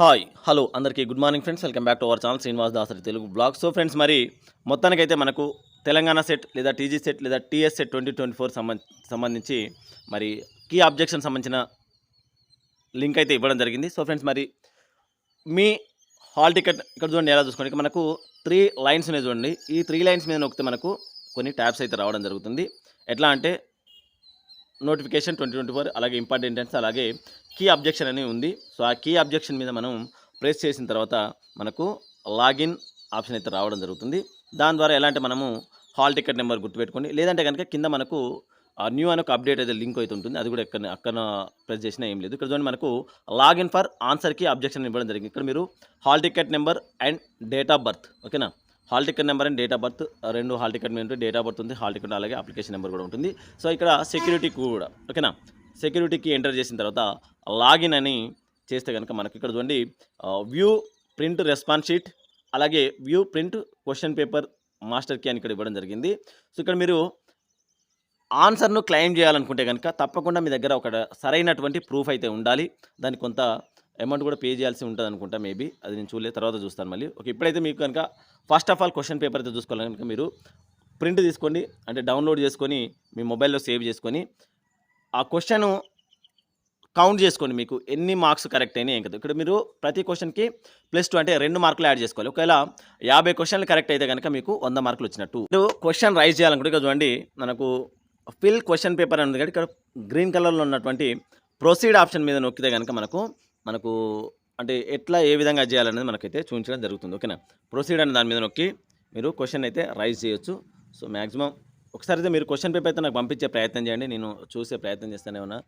Hi hello అందరికీ good morning friends. Welcome back to our channel Srinivas Dasari Telugu blog. So friends మరి మొత్తానికైతే మనకు Telangana set లేదా TG set లేదా TS set twenty twenty four సంబంధించి మరి కీ అబ్జెక్షన్ సంబంధించిన లింక్ అయితే ఇవ్వడం జరిగింది. సో ఫ్రెండ్స్ మరి మీ హాల్ టికెట్ ఇక్కడ చూడండి ఎలా చూసుకోండి. మనకు త్రీ లైన్స్ ఉన్నాయి చూడండి. ఈ త్రీ లైన్స్ మీద నొక్కితే మనకు కొన్ని ట్యాబ్స్ అయితే రావడం జరుగుతుంది. ఎట్లా అంటే నోటిఫికేషన్ ట్వంటీ ట్వంటీ ఫోర్ అలాగే ఇంపార్టెంట్ అలాగే కీ అబ్జెక్షన్ అని ఉంది. సో ఆ కీ అబ్జెక్షన్ మీద మనం ప్రెస్ చేసిన తర్వాత మనకు లాగిన్ ఆప్షన్ అయితే రావడం జరుగుతుంది. దాని ద్వారా ఎలా అంటే మనము హాల్ టికెట్ నెంబర్ గుర్తుపెట్టుకోండి. లేదంటే కనుక కింద మనకు న్యూ అని ఒక అప్డేట్ అయితే లింక్ అయితే ఉంటుంది. అది కూడా ఎక్కడ అక్కడ ప్రెస్ చేసినా ఏం లేదు. ఇక్కడ చూడండి మనకు లాగిన్ ఫర్ ఆన్సర్కి అబ్జెక్షన్ ఇవ్వడం జరిగింది. ఇక్కడ మీరు hall ticket number and date of birth ఓకేనా? Hall ticket number and date of birth రెండు హాల్ టికెట్ మీద ఉంటుంది డేట్ ఆఫ్ బర్త్ ఉంది హాల్ టికెట్ అలాగే అప్లికేషన్ నెంబర్ కూడా ఉంటుంది. సో ఇక్కడ సెక్యూరిటీ కూడా ఓకేనా? సెక్యూరిటీకి ఎంటర్ చేసిన తర్వాత లాగిన్ అని చేస్తే కనుక మనకి ఇక్కడ చూడండి వ్యూ ప్రింట్ రెస్పాన్స్ షీట్ అలాగే వ్యూ ప్రింట్ క్వశ్చన్ పేపర్ మాస్టర్కి అని ఇక్కడ ఇవ్వడం జరిగింది. సో ఇక్కడ మీరు ఆన్సర్ను క్లెయిమ్ చేయాలనుకుంటే కనుక తప్పకుండా మీ దగ్గర ఒక సరైనటువంటి ప్రూఫ్ అయితే ఉండాలి. దానికి కొంత అమౌంట్ కూడా పే చేయాల్సి ఉంటుంది అనుకుంటా మేబీ అది నేను చూడలేదు తర్వాత చూస్తాను మళ్ళీ. ఓకే ఇప్పుడైతే మీకు కనుక first of all question paper అయితే చూసుకోవాలి కనుక మీరు ప్రింట్ తీసుకోండి అంటే డౌన్లోడ్ చేసుకొని మీ మొబైల్లో సేవ్ చేసుకొని ఆ క్వశ్చన్ కౌంట్ చేసుకోండి మీకు ఎన్ని మార్క్స్ కరెక్ట్ అయినాయి ఏం కదా. ఇక్కడ మీరు ప్రతి క్వశ్చన్కి ప్లస్ టూ అంటే రెండు మార్కులు యాడ్ చేసుకోవాలి. ఒకవేళ యాభై క్వశ్చన్లు కరెక్ట్ అయితే కనుక మీకు వంద మార్కులు వచ్చినట్టు. మీరు క్వశ్చన్ రైజ్ చేయాలనుకుంటే ఇక్కడ చూడండి. మనకు ఫిల్ క్వశ్చన్ పేపర్ అనేది కాబట్టి ఇక్కడ గ్రీన్ కలర్లో ఉన్నటువంటి ప్రొసీడ్ ఆప్షన్ మీద నొక్కితే కనుక మనకు మనకు అంటే ఎట్లా ఏ విధంగా చేయాలనేది మనకైతే చూపించడం జరుగుతుంది. ఓకేనా? ప్రొసీడ్ అనే దాని మీద నొక్కి మీరు క్వశ్చన్ అయితే రైజ్ చేయొచ్చు. సో మ్యాక్సిమం ఒకసారి అయితే మీరు క్వశ్చన్ పేపర్ అయితే నాకు పంపించే ప్రయత్నం చేయండి. నేను చూసే ప్రయత్నం చేస్తాను ఏమైనా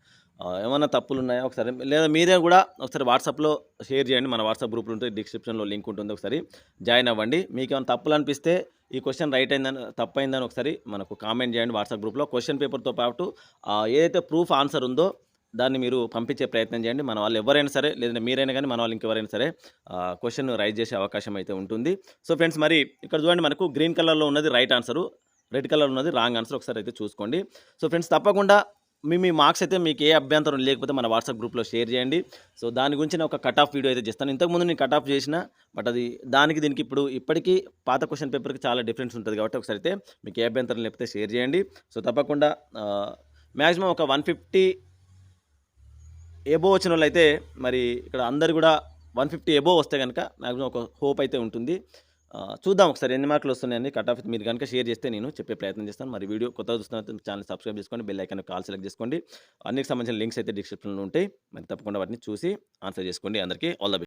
ఏమైనా తప్పులు ఉన్నాయా? ఒకసారి లేదా మీరే కూడా ఒకసారి వాట్సాప్లో షేర్ చేయండి. మన వాట్సాప్ గ్రూప్లు ఉంటుంది. డిస్క్రిప్షన్లో లింక్ ఉంటుంది ఒకసారి. జాయిన్ అవ్వండి. మీకు ఏమైనా తప్పులు అనిపిస్తే ఈ క్వశ్చన్ రైట్ అయిందని తప్పైందని అయిందని ఒకసారి మనకు కామెంట్ చేయండి వాట్సాప్ గ్రూప్లో క్వశ్చన్ పేపర్తో పాటు ఏదైతే ప్రూఫ్ ఆన్సర్ ఉందో దాన్ని మీరు పంపించే ప్రయత్నం చేయండి. మన వాళ్ళు ఎవరైనా సరే లేదంటే మీరైనా కానీ మన వాళ్ళు ఇంకెవరైనా సరే క్వశ్చన్ రైజ్ చేసే అవకాశం అయితే ఉంటుంది. సో ఫ్రెండ్స్ మరి ఇక్కడ చూడండి మనకు గ్రీన్ కలర్లో ఉన్నది రైట్ ఆన్సరు రెడ్ కలర్ ఉన్నది రాంగ్ ఆన్సర్ ఒకసారి అయితే చూసుకోండి. సో ఫ్రెండ్స్ తప్పకుండా మీ మీ మార్క్స్ అయితే మీకు ఏ అభ్యంతరం లేకపోతే మన వాట్సాప్ గ్రూప్లో షేర్ చేయండి. సో దాని గురించి నేను ఒక కట్ ఆఫ్ వీడియో అయితే చేస్తాను. ఇంతకుముందు నేను కట్ ఆఫ్ చేసిన బట్ అది దానికి దీనికి ఇప్పుడు ఇప్పటికీ పాత క్వశ్చన్ పేపర్కి చాలా డిఫరెన్స్ ఉంటుంది కాబట్టి ఒకసారి అయితే మీకు ఏ అభ్యంతరం లేకపోతే షేర్ చేయండి. సో తప్పకుండా మ్యాక్సిమం ఒక వన్ ఫిఫ్టీ ఎబో వచ్చిన వాళ్ళు అయితే మరి ఇక్కడ అందరు కూడా వన్ ఫిఫ్టీ ఎబో వస్తే కనుక మ్యాక్సిమం ఒక హోప్ అయితే ఉంటుంది. చూద్దాం ఒకసారి ఎన్ని మార్కులు వస్తున్నాయని కట్ ఆఫ్ మీరు కనుక షేర్ చేస్తే నేను చెప్పే ప్రయత్నం చేస్తాను. మరి వీడియో కొత్తగా చూస్తున్న ఛానల్ సబ్స్క్రైబ్ చేసుకోండి బెల్ ఐకాన్ కాల్ సెలెక్ట్ చేసుకోండి. అన్నికి సంబంధించిన లింక్స్ అయితే డిస్క్రిప్షన్లో ఉంటాయి. మరి తప్పకుండా వాటిని చూసి ఆన్సర్ చేసుకోండి. అందరికీ ఆల్ ద